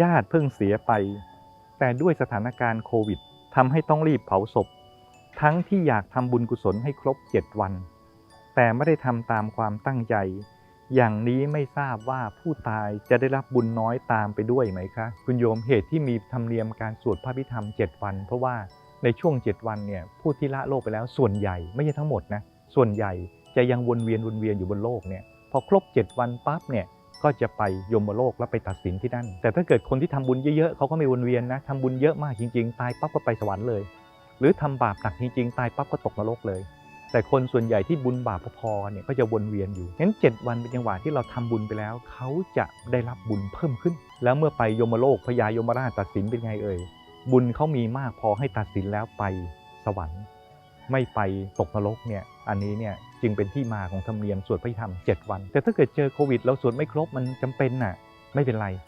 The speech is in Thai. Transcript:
ญาติเพิ่งเสียไป แต่ด้วยสถานการณ์โควิดทำให้ต้องรีบเผาศพ ทั้งที่อยากทำบุญกุศลให้ครบ7วัน แต่ไม่ได้ทำตามความตั้งใจ อย่างนี้ไม่ทราบว่าผู้ตายจะได้รับบุญน้อยตามไปด้วยไหมคะ คุณโยมเหตุที่มีธรรมเนียมการสวดพระพิธรรม7วัน เพราะว่าในช่วง7วันเนี่ยผู้ที่ละโลกไปแล้วส่วนใหญ่ไม่ใช่ทั้งหมดนะส่วนใหญ่จะยังวนเวียนวนเวียนอยู่บนโลกเนี่ยพอครบ7วันปั๊บเนี่ย ก็จะไปยมโลกแล้วไปตัดสินที่นั่น แต่ถ้าเกิดคนที่ทำบุญเยอะๆเขาก็ไม่วนเวียนนะทำบุญเยอะมากจริงๆ ตายปั๊บก็ไปสวรรค์เลย หรือทำบาปหนักจริงๆ ตายปั๊บก็ตกนรกเลย แต่คนส่วนใหญ่ที่บุญบาปพอๆเนี่ยก็จะวนเวียนอยู่งั้น 7 วันเป็นจังหวะที่เราทำบุญไปแล้ว เขาจะได้รับบุญเพิ่มขึ้น แล้วเมื่อไปยมโลกพญายมราชตัดสินเป็นไงเอ่ยบุญเขามีมากพอให้ตัดสินแล้วไปสวรรค์ ไม่ไปตกนรกเนี่ยอันนี้เนี่ยจึงเป็นที่มาของธรรมเนียมสวดพระธรรม 7 วัน แต่ถ้าเกิดเจอโควิดเราสวดไม่ครบมันจำเป็นน่ะไม่เป็นไร